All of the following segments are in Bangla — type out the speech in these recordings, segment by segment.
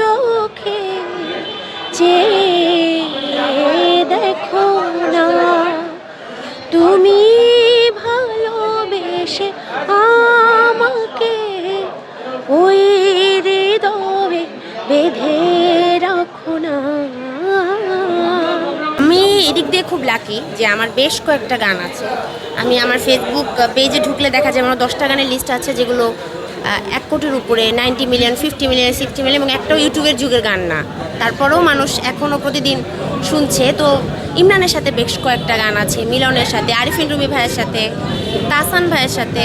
চোখে যে দেখো না। তুমি ভালোবেসে আমাকে ওই হৃদয়ে বেঁধে রাখো না। আমি এদিক দিয়ে খুব লাকি যে আমার বেশ কয়েকটা গান আছে। আমি আমার ফেসবুক পেজে ঢুকলে দেখা যায় আমার দশটা গানের লিস্ট আছে যেগুলো এক কোটির উপরে ninety million fifty million sixty million এবং একটাও ইউটিউবের যুগের গান না। তারপরেও মানুষ এখনও প্রতিদিন শুনছে। তো ইমরানের সাথে বেশ কয়েকটা গান আছে, মিলনের সাথে আরিফিন রুমি ভাইয়ের সাথে তাসান ভাইয়ের সাথে,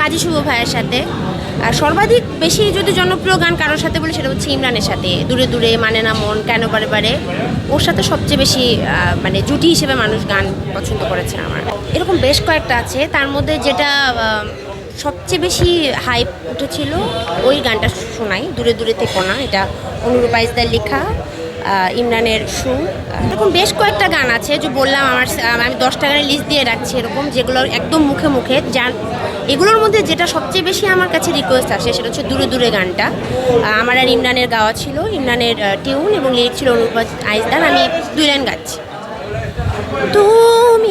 কাজী শুভ ভাইয়ের সাথে। আর সর্বাধিক বেশি যদি জনপ্রিয় গান কারোর সাথে বলি, সেটা হচ্ছে ইমরানের সাথে। দূরে দূরে মানে না মন, কেন বারে বারে। ওর সাথে সবচেয়ে বেশি মানে জুটি হিসেবে মানুষ গান পছন্দ করেছে আমার। এরকম বেশ কয়েকটা আছে। তার মধ্যে যেটা সবচেয়ে বেশি হাইপ উঠেছিল ওই গানটা শোনাই, দূরে দূরে থেকে না, এটা অনুরূপ আইসদার লেখা ইমরানের সুর। এরকম বেশ কয়েকটা গান আছে, যে বললাম আমার আমি দশটা গানের লিস্ট দিয়ে রাখছি এরকম, যেগুলো একদম মুখে মুখে, যার এগুলোর মধ্যে যেটা সবচেয়ে বেশি আমার কাছে রিকোয়েস্ট আসে, সেটা হচ্ছে দূরে দূরে গানটা। আমার আর ইমরানের গাওয়া ছিল, ইমরানের টিউন এবং লিরিক ছিল অনুরূপ আইসদার আমি দুই লাইন গাচ্ছি। তুমি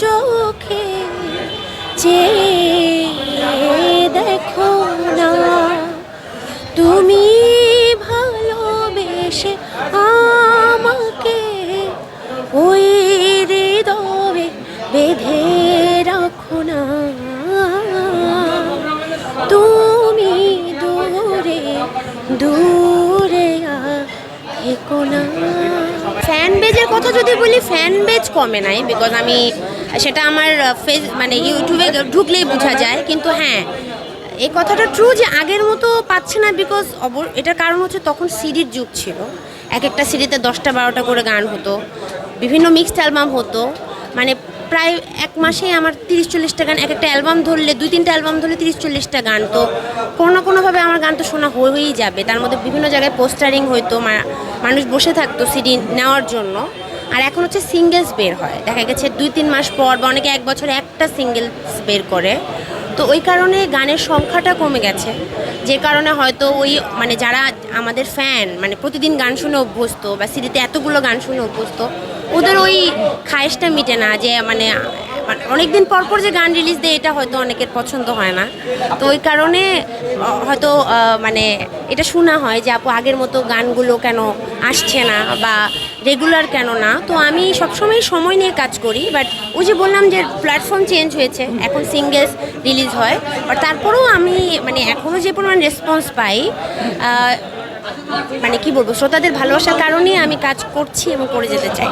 চোখে চেয়ে দেখো না, তুমি ভালোবেসে আমাকে ওই হৃদয়ে বেঁধে রাখো না। তুমি দূরে দূরে থেকো না। ফ্যান বেজের কথা যদি বলি ফ্যান বেজ কমে নাই বিকজ আমি সেটা আমার ফেস মানে ইউটিউবে ঢুকলেই বোঝা যায়। কিন্তু হ্যাঁ এই কথাটা ট্রু যে আগের মতো পাচ্ছে না বিকজ অবর এটার কারণ হচ্ছে তখন সিডির যুগ ছিল। এক একটা সিডিতে দশটা, বারোটা করে গান হতো। বিভিন্ন মিক্সড অ্যালবাম হতো। মানে প্রায় এক মাসেই আমার তিরিশ, চল্লিশটা গান এক একটা অ্যালবাম ধরলে, দুই, তিনটা অ্যালবাম ধরলে তিরিশ, চল্লিশটা গান। তো কোনো না কোনোভাবে আমার গান তো শোনা হয়েই যাবে। তার মধ্যে বিভিন্ন জায়গায় পোস্টারিং হইতো, মা- মানুষ বসে থাকতো সিডি নেওয়ার জন্য। আর এখন হচ্ছে সিঙ্গেলস বের হয়। দেখা গেছে দুই, তিন মাস পর বা অনেকে এক বছর একটা সিঙ্গেলস বের করে। তো ওই কারণে গানের সংখ্যাটা কমে গেছে। যে কারণে হয়তো ওই মানে যারা আমাদের ফ্যান মানে প্রতিদিন গান শুনে অভ্যস্ত বা সিডিতে এতগুলো গান শুনে অভ্যস্ত, ওদের ওই খায়েশটা মিটে না যে মানে অনেকদিন পর পর যে গান রিলিজ দেয়, এটা হয়তো অনেকের পছন্দ হয় না। তো ওই কারণে হয়তো মানে এটা শোনা হয় যে আপু আগের মতো গানগুলো কেন আসছে না বা রেগুলার কেন না। তো আমি সবসময় সময় নিয়ে কাজ করি বাট ওই যে বললাম যে প্ল্যাটফর্ম চেঞ্জ হয়েছে, এখন সিঙ্গেলস রিলিজ হয়। বাট তারপরেও আমি মানে এখনও যে পরিমাণ রেসপন্স পাই মানে কি বলব, শ্রোতাদের ভালোবাসার কারণেই আমি কাজ করছি এবং করে যেতে চাই।